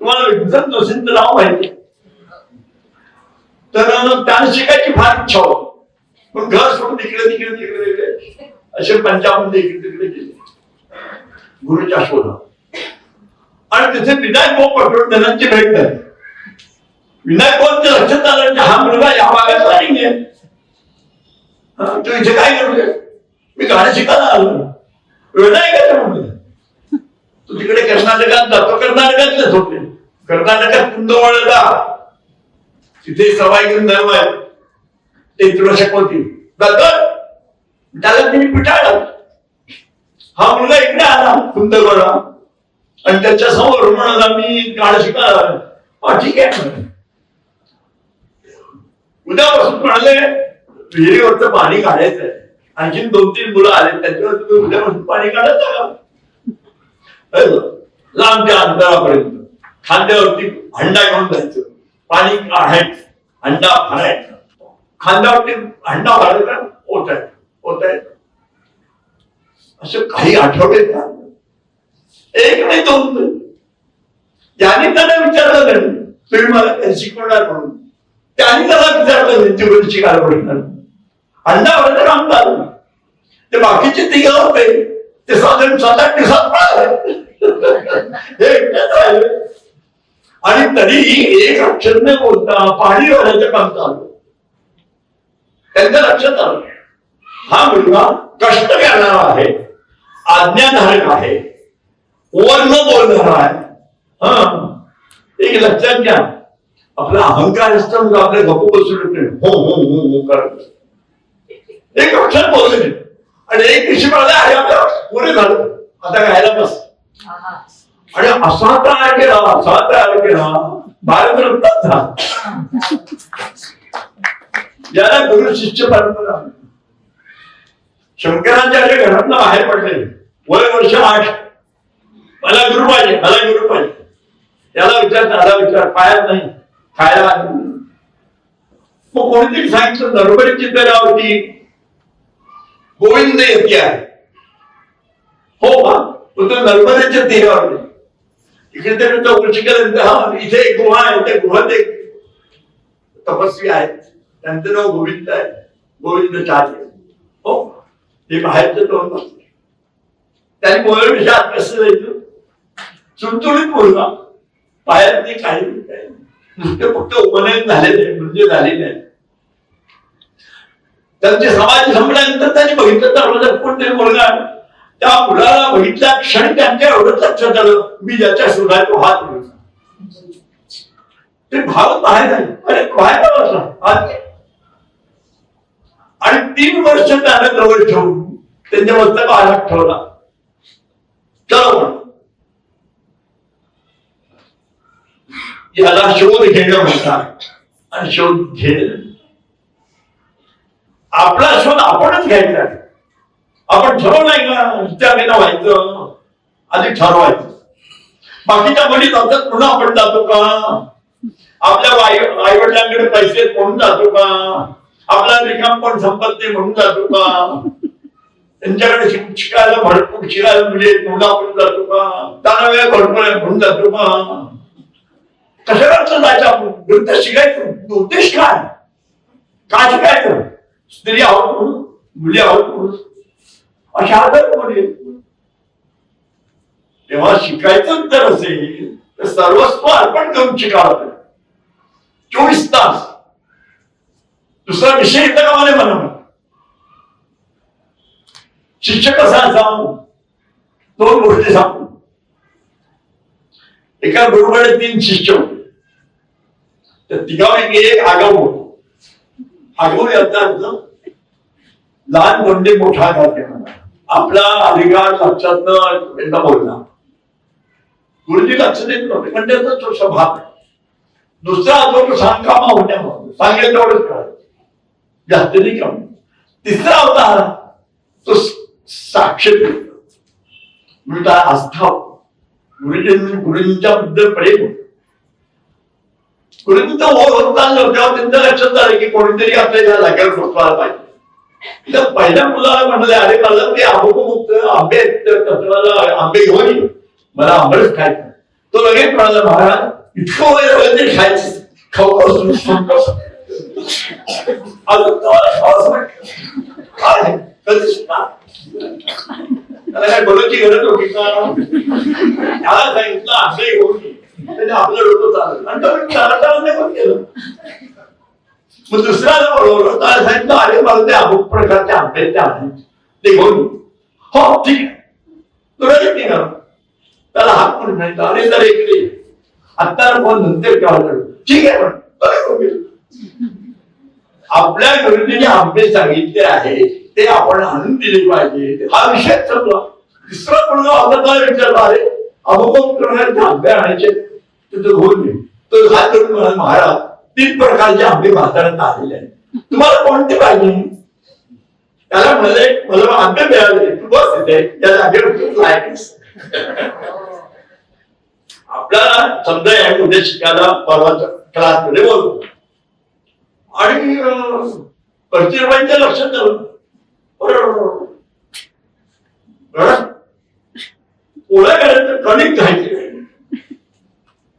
तुम्हाला विद्वत जोशींचं नाव माहिती तर त्यांना शिकायची फार इच्छा होती. पण घर सोडून तिकडे तिकडे तिकडे तिकडे असे पंजाबमध्ये इकडे तिकडे गेले. गुरुच्या शोधात. आणि तिथे विनायक भाऊ पटवर्धनांची भेट झाली. विनायक भाऊच्या लक्षात आलं की हा मुलगा या भागातला नाही आहे. तू इथे काय करतोय? मी गाणं शिकायला आलो. विनायकाच्या मुलगा तू तिकडे कर्नाटकात जातो कर्नाटकातलेच होते कर्नाटकात कुंदवळला तिथे सवाई घेऊन आहे. ते तुला शिकवतील जातं त्याला तिने पिटाळलं हा मुलगा इकडे आला कुंदगोळा आणि त्याच्यासमोर म्हणाला मी गाणं शिकायला ठीक आहे. उद्यापासून म्हणाले विहिरीवरचं पाणी काढायचंय आणखीन दोन तीन मुलं आले त्यांच्यावर तुम्ही उद्यापासून पाणी काढायचं का लांबच्या अंतरापर्यंत. खांद्यावरती हंडा घेऊन जायचं. पाणी काढायचं. हंडा भरायचा. खांद्यावरती हंडा भरायचा ओतायचं ओतायचं असं काही आठवडे एक नाही दोन नाही. त्यांना विचारलं नाही तुम्ही मला काय शिकवणार म्हणून. त्याने त्याला विचारलं नाही तुम्ही शिकायला म्हणणार अंडा भरायचं काम ते बाकीचे तिघ होते ते साधारण सात आठ दिवसात हे एकटेच राहिले आणि तरीही एक अक्षर न बोलता पाणी भरायचं काम चालू त्यांच्या लक्षात आलं. हा मुलगा कष्ट करणारा आहे आज्ञाधारक आहे वर न बोलणारा आहे. हा. एक लक्षात घ्या. आपला अहंकार असतो म्हणजे आपले गप्प बसू येते. हो हो हो हो करत एक अक्षर बोलले. आणि एक दिवशी मला अरे आपल्या पुरे झालं. आता गायला बस. असा तयार केला असा तयार केला. भारतरत्नच झाला. याला गुरु शिष्य परंपरा. शंकराचार्य घरातनं बाहेर पडले वय वर्ष आठ. मला गुरु पाहिजे मला गुरु पाहिजे. याला विचार त्याला विचार. पायात नाही खायला मग कोणीतरी सांगितलं नरबरी चित्रावरती गोविंद येते आहे. हो का तो तो नर्मदेच्या इकडे तरी चौकशी केल्यानंतर इथे एक गुहा आहे त्या गुहात एक तपस्वी आहेत. त्यांचं नाव गोविंद आहे. गोविंद चाचे हो? हे बाहेरचं तोंड त्यांनी मोहर विषयात कसं जायचं? चुणचुणीत बोलला बाहेर ते काही नाही, नुसते फक्त उपनयन झालेले म्हणजे झालेले आहे त्यांचे समाज संपल्यानंतर त्यांनी बघितलं तर कोणतरी मुलगा आहे. त्या मुलाला बघितल्या क्षण त्यांच्या एवढंच लक्षात आलं मी ज्याच्या शोधाय तो हात ते भाव बाहेर आले. अरे बाहेर बसला हात आणि तीन वर्ष त्यानं जवळ ठेवून त्यांच्या मस्तक आलात ठेवला. चलो याला शोध घेणं म्हणतात आणि शोध घेणं. आपला शोध आपणच घ्यायचा आहे. आपण ठरवलंय का? इतक्या महिना व्हायचं. आधी ठरवायचं. बाकीच्या मुली जातात पुन्हा आपण जातो का? आपल्या आई वडिलांकडे पैसे म्हणून जातो का? आपला रिकाम पण संपत्ती म्हणून जातो का? त्यांच्याकडे शिक- शिकायला भरपूर शिकायला मुली म्हणून आपण जातो का? त्यांना वेळ भरपूर आहे म्हणून जातो का? कशाला असं जायचं आपण? नृत्य शिकायचं. उद्देश काय? काय शिकायचं? स्त्री आहोत म्हणून मुली आहोत म्हणून. अशा आदर मुली तेव्हा शिकायचं तर असेल तर सर्वस्व अर्पण करून शिकावं. चोवीस तास. दुसरा विषय इथं कामाने मला म्हणा शिक्षक कसा असावा दोन गोष्टी सांगू एका गुरुकडे तीन शिष्य होते. तर तिघापैकी एक आगाऊ होतो. आगाऊ याचा अर्थ लहान कोणते मोठा घालते आपला अधिकार लक्षात न येता बोलला गुरुजी लक्ष देत नव्हते पण त्याचा तो स्वभाव दुसरा जो तो सांगकामा होण्यामध्ये सांगेल तेवढंच करायचं जास्त नाही कमी. तिसरा होता तो साक्ष म्हणजे आस्था गुरुजी गुरुजींच्या बद्दल प्रेम होत. गुरुजींचा ओळ होत चाललं तेव्हा त्यांच्या लक्षात झालं की कोणीतरी आपल्या या जागेवर बसवायला पाहिजे. तर पहिल्या मुलाला म्हणाले अरे मला ते आंबोमुक्त आंबे आहेत, आंबे घेऊन ये. मला आंबरच खायचं तो लगेच म्हणाला महाराज इतकं वय ते खायचं. खाऊ अजून तुम्हाला खावंसं त्याला काय बोलायची गरज होती का? त्याला सांगितलं आंबे घेऊन त्याने आपलं डोकं चाललं आणि तो चालत चालत नाही पण केलं. मग दुसऱ्याला बोलवलं तर सांगितलं अरे मला ते अमुक प्रकारचे आंबे ते आहेत ते घेऊन हो ठीक आहे तुला किती निघाला त्याला हात पण नाही अरे तर इकडे आत्ता फोन नंतर केव्हा ठीक आहे पण आपल्या गुरुजीने आंबे सांगितले आहे ते आपण आणून दिले पाहिजे हा विषय संपला तिसरा मुलगा आपला काय विचारला अरे अमुक प्रकारचे आंबे आणायचे तिथं घेऊन तो हात करून म्हणाला महाराज तीन प्रकारचे आंबे बाजारात आलेले आहेत. तुम्हाला कोणते पाहिजे? त्याला म्हणले मला आंबे मिळाले तू बस इथे. त्या जागेवर तू लायकीस. आपल्याला समजा या उद्या शिकायला परवाच्या क्लासमध्ये बोलतो. आणि प्रतिभाईच्या लक्षात आलं बरोबर. पोळ्या करायचं कणिक घ्यायचे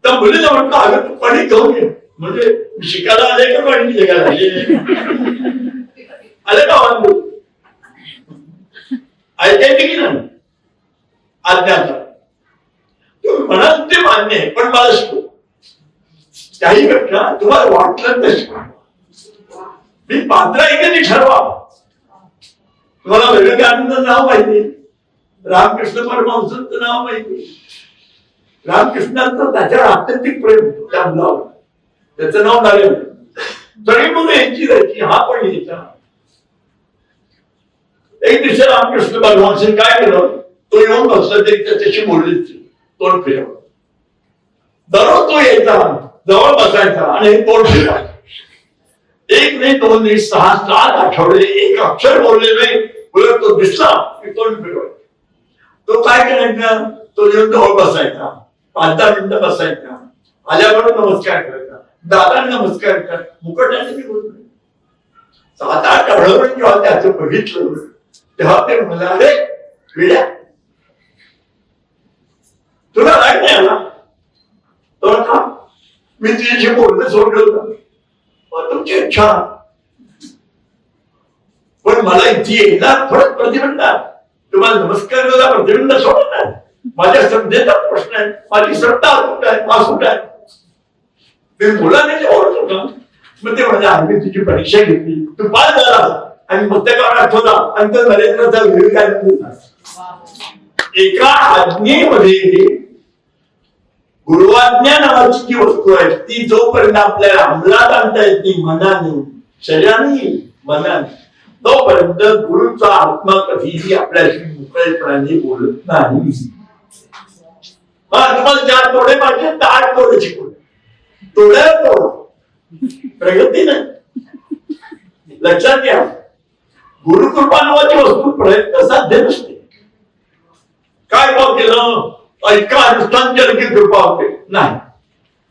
तर मुलीला म्हणतो अगं तू कणिक घेऊन ये म्हणजे शिकायला आले का पाणी शिकायला म्हणजे म्हणजे आले का वांदे ऐकायचे की नाही आज्ञाचा तुम्ही म्हणाल ते मान्य आहे पण मला शिकव. काही घटना तुम्हाला वाटलं तर शिकवा. मी पात्र आहे का ते ठरवा. तुम्हाला विवेकानंद नाव माहिती रामकृष्ण परमहंसांचं नाव माहिती रामकृष्णांचं त्याच्यावर आत्यंतिक प्रेम त्या मुलावर त्याचं नाव नरेंद्र तरी मग यांची जायची हा पण यायचा. एक दिवशी रामकृष्ण परमहंसांनी काय केलं? तो येऊन बसला तरी त्याच्याशी बोलली तोंड फिरवलं. दररोज तो यायचा जवळ बसायचा आणि हे तोंड फिरवायचं. एक नाही दोन नाही सहा सात आठवडे एक अक्षर बोलले नाही. उलट तो दिसला की तोंड फिरवायचा. तो काय करायचा? तो येऊन जवळ बसायचा. पाच दहा मिनिटं बसायचा. आल्याबरोबर नमस्कार करायचा. दादांना नमस्कार कर. मुकटाने मी बोललो सात आठ आठवडे जेव्हा त्याचं बघितलं तेव्हा ते म्हणाले पिढ्या तुला राग नाही आला? तर का मी तुझ्याशी बोलणं सोडलं होतं. तुमची इच्छा. पण मला इथे यायला थोडं प्रतिबंध तुम्हाला नमस्कार करायला प्रतिबंध सोडत नाही माझ्या श्रद्धेचा प्रश्न आहे. माझी श्रद्धा असूट आहे. असूट मी मुलाने जे ओळख होता. मग ते म्हणजे आम्ही तुझी परीक्षा घेतली. तू पास झाला. आणि मग त्या मस्तकावर आठवला आणि तो नरेंद्रचा विवेकानंद काय एका आज्ञेमध्ये गुरुवाज्ञा नावाची जी वस्तू आहे ती जोपर्यंत आपल्याला अंमलात आणता येत नाही मनाने शरीराने मनाने तोपर्यंत गुरुचा आत्मा कधीही आपल्याशी मोकळेपणाने बोलत नाही. हा तुम्हाला चार तोडे पाहिजे तर आठ तोडे शिकवले तोड्यावर तोड प्रगती नाही लक्षात घ्या. गुरुकृपा नावाची वस्तू प्रयत्न साध्य नसते. काय भाव केलं? इतका अनुष्ठान केलं की कृपा होते. नाही.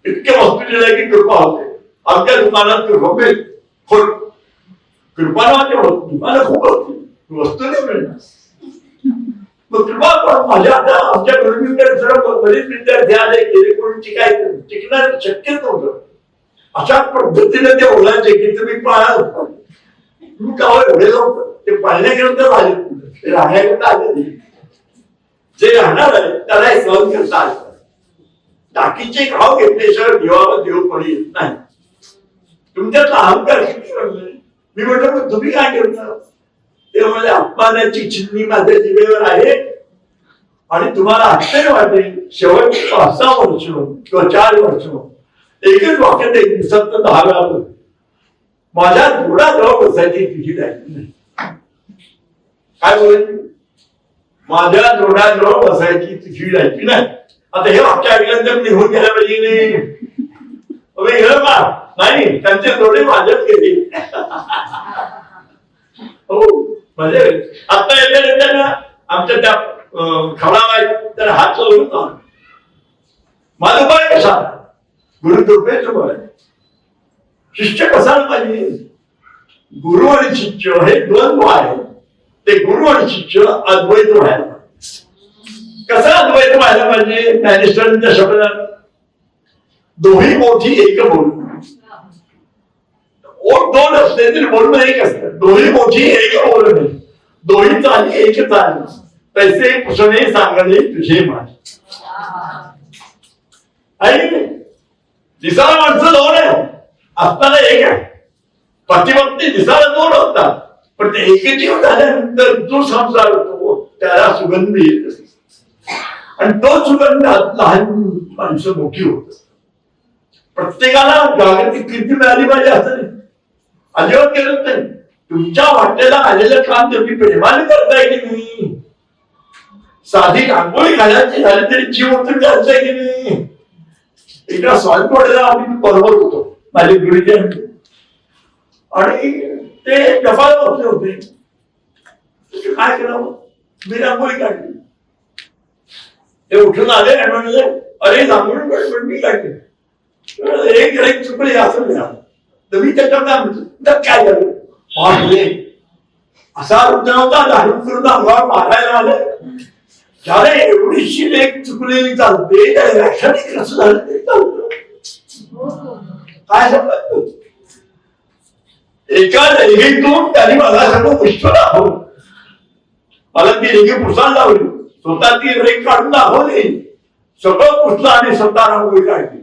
इतके वस्तू दिल्या की कृपा होते. आमच्या दुकानात कृपा मिळेल खोट कृपा नावाची वस्तू. दुकानं खूप असते वस्तू नाही मिळणार. माझ्या आमच्या गुरुजींकडे सर्व विद्यार्थी आले गेले कोणी शिकायचं शिकणार शक्यच नव्हतं. अशा पद्धतीने ते बोलायचे की तुम्ही पाळाल तुम्ही का हो एवढे लोक? ते पाळण्याकरता आले. ते राहण्याकरता आले नाही. जे राहणार आहे त्याला हे सहन करता आलं टाकीचे घाव घेतल्याशिवाय देवावर देव कोणी येत नाही. तुमच्यात अहंकार किती मी म्हटलं तुम्ही काय करता? त्यामुळे अपमानाची चिन्ही माझ्या जिभेवर आहे. आणि तुम्हाला आश्चर्य वाटेल शेवट पाच सहा वर्ष किंवा चार वर्ष एकच वाक्य ते दिवसात दहा वेळा बोल माझ्या जोडाजवळ बसायची तुझी दायित्व नाही. काय बोलायची माझ्या जोडाजवळ बसायची तुझी जायची नाही. आता हे वाक्य ऐकल्यानंतर निघून गेल्या पाहिजे नाही. अबे का नाही त्यांचे जोडे माझ्याच गेले. हो. म्हणजे आता येत्या ना आमच्या त्या खवळाबाई तर हात चोरून आला. माझा उपाय कसा गुरु कृपेच उपाय शिष्य कसा पाहिजे? गुरु आणि शिष्य हे द्वंद्व आहे. ते गुरु आणि शिष्य अद्वैत व्हायला कसा अद्वैत व्हायला पाहिजे? ज्ञानेश्वरांच्या शब्दात? दोही मोठी एक बोल. असले बोलणं एक असतं दोही मोठी एक बोल नाही दोही चाली एक चाल तैसे पुसणे सांगणे तुझे आहे दिसायला माणसं दोन आहे असताना एक आहे पतिभक्ती दिसायला दोन असतात पण ते एकजीव झाल्यानंतर जो संसार होतो त्याला सुगंध येत. आणि तो सुगंधात लहान माणसं मोठी होत प्रत्येकाला जागतिक कीर्ती मिळाली पाहिजे असं अजिबात केलं नाही. तुमच्या वाटेला आलेलं काम तुम्ही प्रेमाने करताय की नाही? साधी रांगोळी घालायची झाली तरी जीव उतरून जायचंय की नाही? एका सॉल्टवडेला आम्ही परवत होतो. माझे गुरुजी आणि ते जपाला बसले होते. काय करावं मी रांगोळी काढली. ते उठून आले आणि म्हणले अरे रांगोळी पण मी काढली. एक रेक चुकली असं नाही. तर मी त्याच्यावर काय म्हणतो तर काय झालं? असा अर्थ नव्हता. दारू करून अंगावर मारायला आले. त्याला एवढीशी लेख चुकलेली चालते त्या व्याख्याने कसं झालं ते चालतं काय सांगतो एका लेगीतून त्यांनी मला सगळं पुष्प दाखवलं. मला ती लेगी पुसायला लावली. स्वतः ती रेख काढून दाखवली. सगळं पुसलं आणि स्वतः रांगोळी काढली.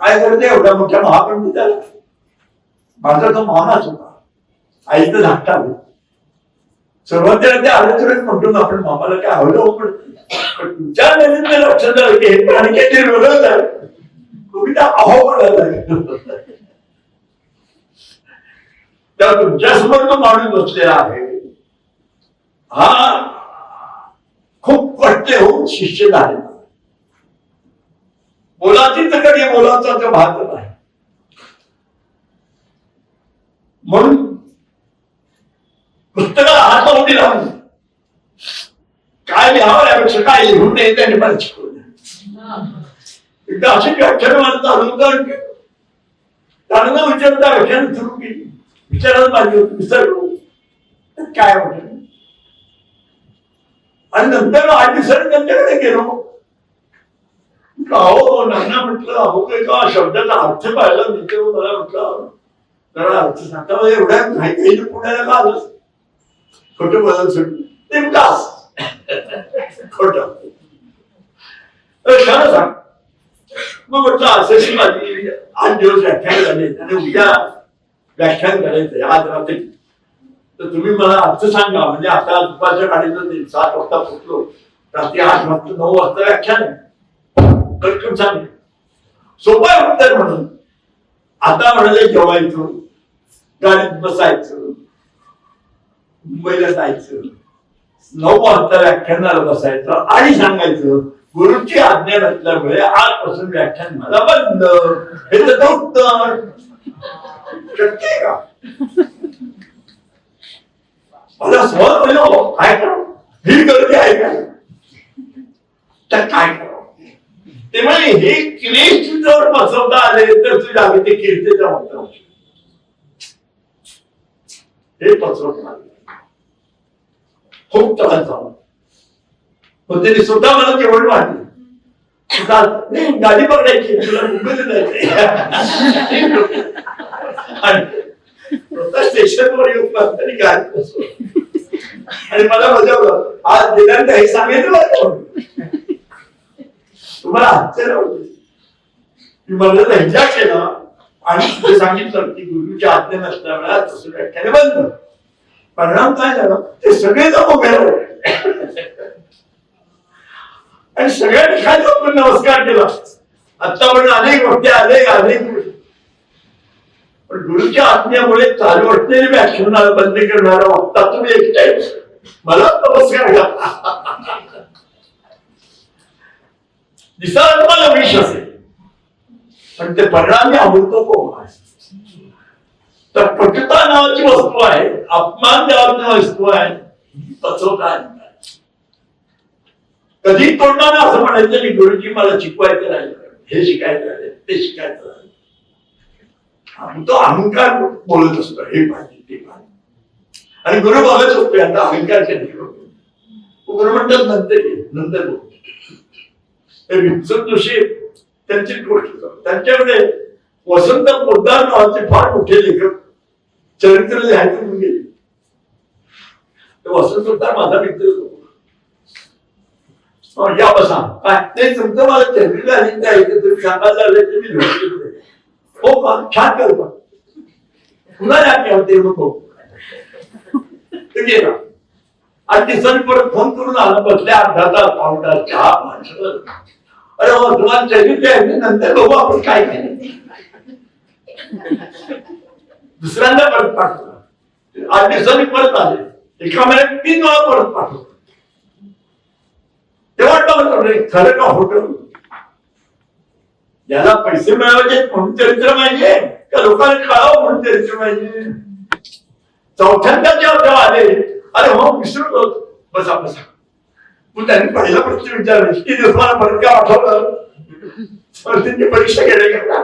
काय करते एवढ्या मोठ्या महापंडिताला? माझा तो मामाच होता. आईचं धाकटा होता सुरुवातीला ते आलं म्हणतो ना आपण मामाला काय आवडलं हो पण तुमच्या नवीन लक्षात आलं की हे प्राणी काहीतरी वेगळंच आहे. तुम्ही त्या अहो म्हणायला लागले. तेव्हा तुमच्या तो माणूस बसलेला आहे. हा खूप कष्ट होऊन शिष्य झाले मोलाची तकडे मोलाचा तो भाग नाही म्हणून पुस्तकाला हात लावून लावून काय लिहावं यापेक्षा काय लिहून नाही त्याने मला शिकवलं. एकदा अशी व्याख्यान मला चालू कारण त्यांना विचारता व्याख्यान सुरू केली. विचारायला पाहिजे होतं विसरलो. तर काय म्हटलं आणि नंतर आठ दिवसांनी त्यांच्याकडे गेलो. अहो नाना म्हटलं अहो काही का शब्दाचा अर्थ पाहिला मित्र मला म्हटलं जरा सांगता एवढ्या माहिती आहे, पुण्याला का आलं खोटं बदल सुटलं नेमका खोट. खरं सांग. मग म्हटलं असं माझी आठ दिवस व्याख्यान झाले आणि उद्या व्याख्यान करायचंय आज रात्री. तर तुम्ही मला अर्थ सांगा म्हणजे आता दुपारच्या गाडीचं ते सात वाजता फुटलो रात्री आठ वाजता नऊ वाजता व्याख्यान आहे. सांग. सोपं आहे उत्तर म्हणून. आता म्हणाले जेवायचं. गाडीत बसायचं मुंबईला जायचं नऊ वाजता व्याख्यानाला बसायचं आणि सांगायचं गुरुची आज्ञा नसल्यामुळे आजपासून व्याख्यान मला बंद. हे तर उत्तर. शक्य का? मला सहज म्हणजे काय करू? ही गर्दी आहे का? तर काय करू? ते म्हणजे हे क्लेश जर बसवता आले तर तुझ्या जागतिक कीर्तीचा म्हणतो हे पचवत खूप त्रास झाला. पण त्यांनी स्वतः मला केवळ वाटली. नाही, गाडी पकडायची तुला मुंबईला जायचंय स्टेशनवर येऊन बसताना गाडी आणि मला बजावलं आज दिनांक हे सांगितलं बरं तुम्हाला आश्चर्य होते. मला धैर्या केला आणि तिथे सांगितलं की गुरुच्या आज्ञा नसल्यामुळे आज तसं व्याख्याने बंद. परिणाम काय झाला? ते सगळे जण उभे राहिले. आणि सगळ्यांनी खाली आपण नमस्कार केला. आतापर्यंत अनेक गोष्टी अनेक अनेक गोष्टी. पण गुरुच्या आज्ञेमुळे चालू असलेली व्याख्यानाला बंद करणारा वक्ता तुम्ही एकटाय मला नमस्कार घ्या दिसायला तुम्हाला विष असेल पण ते परिणामी अमृत कोण आहे तर पटता नावाची वस्तू आहे अपमान नावाची वस्तू आहे पचवता कधी तोंडाने असं म्हणायचं की गुरुजी मला शिकवायचं राहिलं हे शिकायचं राहिले ते शिकायचं राहिले आणि तो अहंकार बोलत असतो हे पाहिजे ते पाहिजे. आणि गुरु बघत होतो आता अहंकार कधी गुरु म्हणतात नंतर नंतर बोलतो. हे जोशी त्यांची गोष्ट त्यांच्याकडे वसंत पोद्दार नावाचे फार मोठे लेखक चरित्र लिहायचे म्हणून गेले. ते वसंत पोद्दार माझा मित्र या बसा. काय? ते तुमचं मला चरित्र आणि काय एकत्र सांगायला लागले ते मी लिहून हो का छान करता पुन्हा या की होते नको ते गेला आणि दिवसांनी परत फोन करून आला बसल्या अर्धा तास पाऊण तास चहा माणसं अरे तुम्हाला चरित्र आहे नंतर काय। दुसऱ्यांदा परत आठ दिवसांनी परत आले एका महिन्यात तीन वेळा परत खरं का होतं ज्याला पैसे मिळवायचे म्हणून चरित्र पाहिजे का म्हणून चरित्र पाहिजे चौथ्यांदा जेव्हा तेव्हा आले अरे हो विसरलो बसा बसा। मग त्यांनी पहिला प्रश्न विचारले की दिवसाला परत काय आठवलं स्पर्धेची परीक्षा गेले का